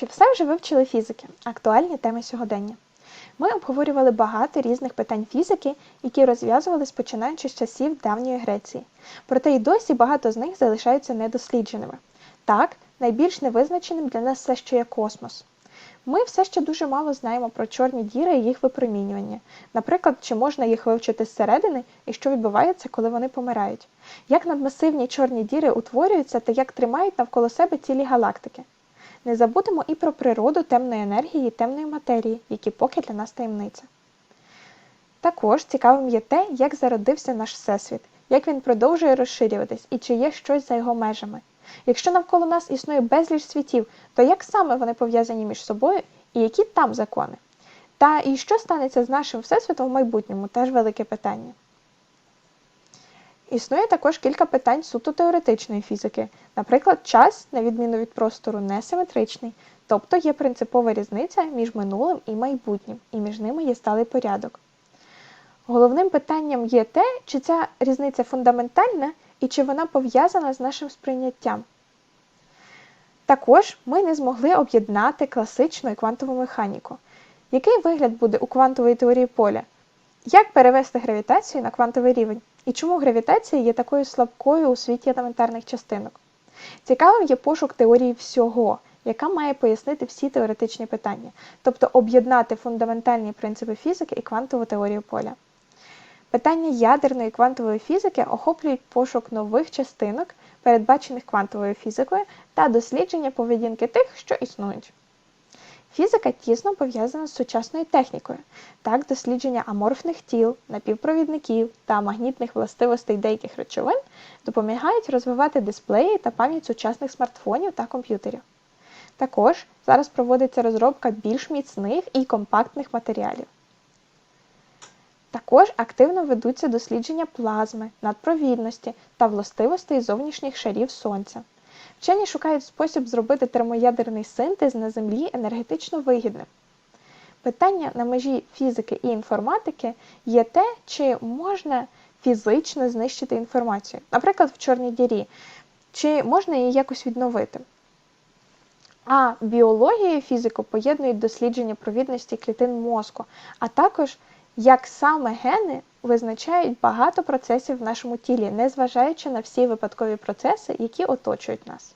Чи все вже вивчили фізики? Актуальні теми сьогодення. Ми обговорювали багато різних питань фізики, які розв'язувались починаючи з часів давньої Греції. Проте й досі багато з них залишаються недослідженими. Так, найбільш невизначеним для нас все ще є космос. Ми все ще дуже мало знаємо про чорні діри і їх випромінювання. Наприклад, чи можна їх вивчити зсередини і що відбувається, коли вони помирають, як надмасивні чорні діри утворюються та як тримають навколо себе цілі галактики. Не забудемо і про природу темної енергії і темної матерії, які поки для нас таємниця. Також цікавим є те, як зародився наш Всесвіт, як він продовжує розширюватись і чи є щось за його межами. Якщо навколо нас існує безліч світів, то як саме вони пов'язані між собою і які там закони? Та і що станеться з нашим Всесвітом в майбутньому теж велике питання. Існує також кілька питань суто теоретичної фізики. Наприклад, час, на відміну від простору, несиметричний, тобто є принципова різниця між минулим і майбутнім, і між ними є сталий порядок. Головним питанням є те, чи ця різниця фундаментальна і чи вона пов'язана з нашим сприйняттям. Також ми не змогли об'єднати класичну і квантову механіку. Який вигляд буде у квантової теорії поля? Як перевести гравітацію на квантовий рівень? І чому гравітація є такою слабкою у світі елементарних частинок? Цікавим є пошук теорії всього, яка має пояснити всі теоретичні питання, тобто об'єднати фундаментальні принципи фізики і квантову теорію поля. Питання ядерної квантової фізики охоплюють пошук нових частинок, передбачених квантовою фізикою, та дослідження поведінки тих, що існують. Фізика тісно пов'язана з сучасною технікою. Так, дослідження аморфних тіл, напівпровідників та магнітних властивостей деяких речовин допомагають розвивати дисплеї та пам'ять сучасних смартфонів та комп'ютерів. Також зараз проводиться розробка більш міцних і компактних матеріалів. Також активно ведуться дослідження плазми, надпровідності та властивостей зовнішніх шарів Сонця. Вчені шукають спосіб зробити термоядерний синтез на Землі енергетично вигідним. Питання на межі фізики і інформатики є те, чи можна фізично знищити інформацію, наприклад, в чорній дірі, чи можна її якось відновити. А біологія і фізику поєднують дослідження провідності клітин мозку, а також як саме гени визначають багато процесів в нашому тілі, незважаючи на всі випадкові процеси, які оточують нас.